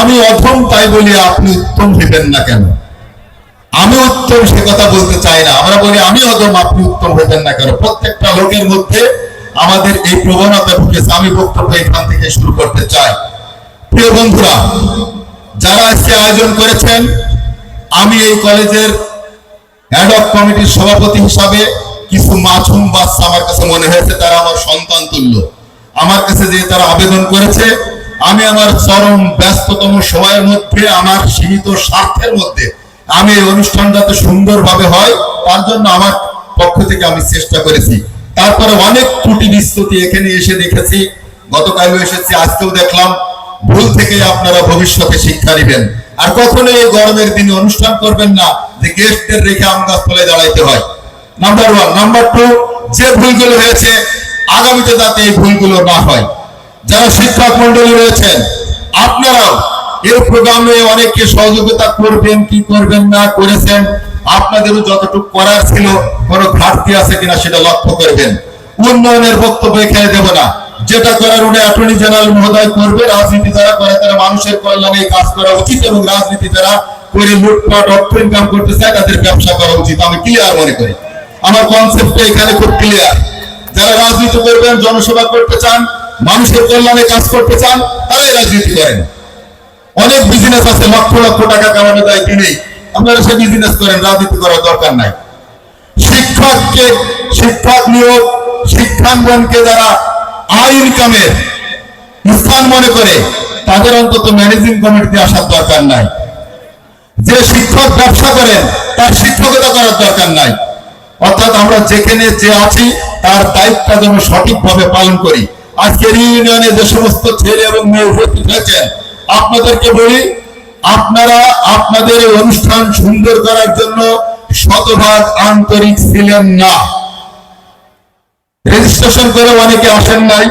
আমি অধম তাই বলি আপনি উত্তম হইবেন না কেন? আমি উত্তম সে কথা বলতে চাই না। আমরা বলি, আমি অধম, আপনি উত্তম হইবেন না কেন? প্রত্যেকটা লোকের মধ্যে আমাদের এই প্রবণতা ঢুকেছে। আমি বক্তব্য এখান থেকে শুরু করতে চাই। প্রিয় বন্ধুরা, যারা আজকে আয়োজন করেছেন, আমি এই কলেজের অ্যাডক কমিটির সভাপতি হিসাবে কিছু মাছুম বাচ্চা আমার কাছে মনে হয়েছে, তারা আমার সন্তান তুল্য। আমার কাছে যে তারা আবেদন করেছে আমি আমার চরম ব্যস্ততম সময়ের মধ্যে, আমার সীমিত স্বার্থের মধ্যে আমি এই অনুষ্ঠান যাতে সুন্দরভাবে হয়, তার জন্য আমার পক্ষ থেকে আমি চেষ্টা করেছি। তারপরে অনেক ত্রুটি বিস্তুতি এখানে এসে দেখেছি, গতকালও এসেছি, আজকেও দেখলাম। ভুল থেকে আপনারা ভবিষ্যতে শিক্ষা নেবেন। আর কখনো এই গরমের দিনে অনুষ্ঠান করবেন না, যে গেস্টদের রেখে আম গাছ তলায় দাঁড়াইতে হয়। নাম্বার ওয়ান নাম্বার টু যে ভুলগুলো হয়েছে, আগামীতে যাতে এই ভুলগুলো না হয়। যারা শিক্ষক মন্ডলী রয়েছেন, আপনারাও এই প্রোগ্রামে অনেককে সহযোগিতা করবেন, কি করবেন, না করেছেন, আপনাদেরও যতটুকু করার ছিল, কোনো ঘাটতি আছে কিনা সেটা লক্ষ্য করবেন। উন্নয়নের বক্তব্য এখানে দেব না। যেটা করার উনি অ্যাটর্নি জেনারেল মহোদয় করবে, রাজনীতি যারা করে তারা মানুষের কল্যাণে কাজ করা উচিত এবং রাজনীতি যারা করে লুটপাট অর্থ ইনকাম করতে চায় তাদের ব্যবসা করা উচিত। আমি ক্লিয়ার মনে করি। আমার কনসেপ্টটা এখানে খুব ক্লিয়ার যারা রাজনীতি করবেন, জনসেবা করতে চান মানুষের কল্যাণে কাজ করতে চান, তারাই রাজনীতি করেন। অনেক বিজনেস আছে, লক্ষ লক্ষ টাকা কামানো যায় দিনেই আপনারা সে বিজনেস করেন, রাজনীতি করার দরকার নাই। শিক্ষককে, শিক্ষক নিয়োগ, শিক্ষাঙ্গনকে যারা আয় ইনকামের স্থান মনে করে, তাদের অন্তত ম্যানেজিং কমিটিতে আসার দরকার নাই। যে শিক্ষক ব্যবসা করেন, তার শিক্ষকতা করার দরকার নাই। অর্থাৎ আমরা যেখানে যে আছি, তার দায়িত্বটা যেন সঠিকভাবে পালন করি। আজকের ইউনিয়নে যে সমস্ত ছেলে এবং মেয়ে উপস্থিত হয়েছেন, আপনাদেরকে বলি, আপনারা আপনাদের অনুষ্ঠান সুন্দর করার জন্য শতভাগ আন্তরিক ছিলেন না। রেজিস্ট্রেশন করে অনেকে আসেন নাই,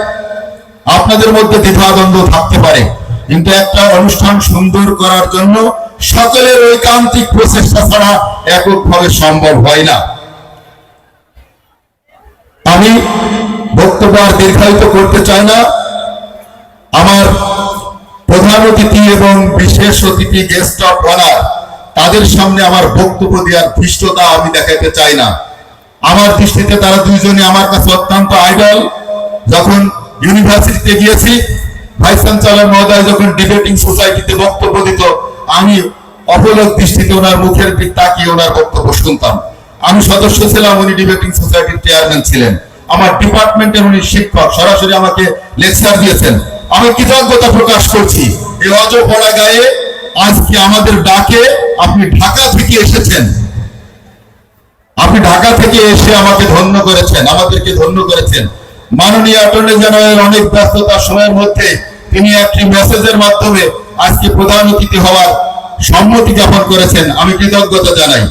আপনাদের মধ্যে দ্বিধাদ্বন্দ্ব থাকতে পারে। কিন্তু একটা অনুষ্ঠান সুন্দর করার জন্য সকলের ঐকান্তিক প্রচেষ্টা ছাড়া এককভাবে সম্ভব হয় না। আমি বক্তব্য আর দীর্ঘায়িত করতে চাই না। আমার প্রধান অতিথি এবং বিশেষ অতিথি গেস্ট অফ অনার তাদের সামনে আমার বক্তব্য দেওয়ার ধৃষ্টতা আমি দেখাতে চাই না। আমার দৃষ্টিতে তারা দুইজনে আমার কাছে অত্যন্ত আইডল যখন ইউনিভার্সিটিতে গিয়েছি ভাইস চ্যান্সেলর মহোদয় যখন ডিবেটিং সোসাইটিতে বক্তব্য দিত, আমি অপলক দৃষ্টিতে ওনার মুখের দিক তাকিয়ে ওনার বক্তব্য শুনতাম। আমি সদস্য ছিলাম, উনি ডিবেটিং সোসাইটির চেয়ারম্যান ছিলেন। আমার ডিপার্টমেন্টের উনি শিক্ষক, সরাসরি আমাকে লেকচার দিয়েছেন। আমি কৃতজ্ঞতা প্রকাশ করছি। এই অজপড়া গায়ে আজকে আমাদের ডাকে আপনি ঢাকা থেকে এসেছেন। আপনি ঢাকা থেকে এসে আমাকে ধন্য করেছেন, আমাদেরকে ধন্য করেছেন। মাননীয় অ্যাটর্নি জেনারেল অনেক ব্যস্ততার সময়ের মধ্যে তিনি একটি মেসেজের মাধ্যমে আজকে প্রধান অতিথি হওয়ার সম্মতি জ্ঞাপন করেছেন। আমি কৃতজ্ঞতা জানাই।